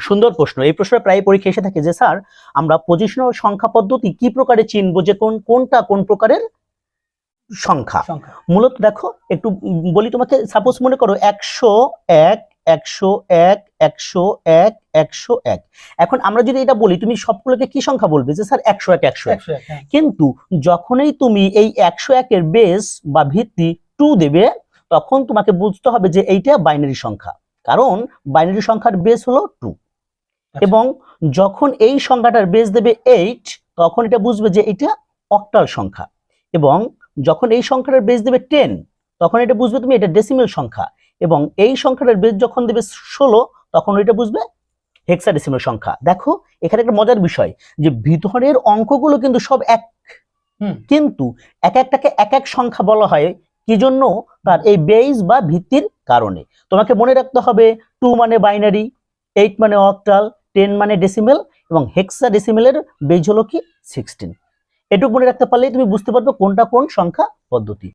সুন্দর প্রশ্ন। এই প্রশ্নটা প্রায় পরীক্ষা এসে থাকে যে স্যার আমরা পজিশনাল সংখ্যা পদ্ধতি কি প্রকারে চিনবো যে কোন কোনটা কোন প্রকারের সংখ্যা? মূলত দেখো একটু বলি তোমাকে সাপোজ মনে করো একশো এক একশো এক একশো এক একশো এক। এখন আমরা যদি এটা বলি তুমি সবগুলোকে কি সংখ্যা বলবে? যে স্যার একশো এক একশো এক। একশো এক হ্যাঁ। কিন্তু যখনই তুমি এই একশো একের বেস বা ভিত্তি টু দেবে তখন তোমাকে বুঝতে হবে যে এইটা বাইনারি সংখ্যা। কারণ বাইনারি সংখ্যার বেস হলো টু আচ্ছা। এবং যখন এই সংখ্যাটার বেস দেবে এইট তখন এটা বুঝবে যে এটা অক্টাল সংখ্যা। এবং যখন এই সংখ্যাটার বেস দেবে টেন তখন এটা বুঝবে তুমি এটা ডেসিমেল সংখ্যা। এবং এই সংখ্যাটার বেস যখন দেবে ষোলো তখন এটা বুঝবে হেক্সাডেসিমেল সংখ্যা। দেখো এখানে একটা মজার বিষয় যে ভিতরের অঙ্কগুলো কিন্তু সব এক। কিন্তু এক একটাকে এক এক সংখ্যা বলা হয়। কি জন্য? তার এই বেস বা ভিত্তির কারণে। তোমাকে মনে রাখতে হবে টু মানে বাইনারি এইট মানে অক্টাল টেন মানে ডেসিমেল এবং হেক্সা ডেসিমেলের বেজ হলো কি সিক্সটিন এটুকু মনে রাখতে পারলেই তুমি বুঝতে পারবে কোনটা কোন সংখ্যা পদ্ধতি।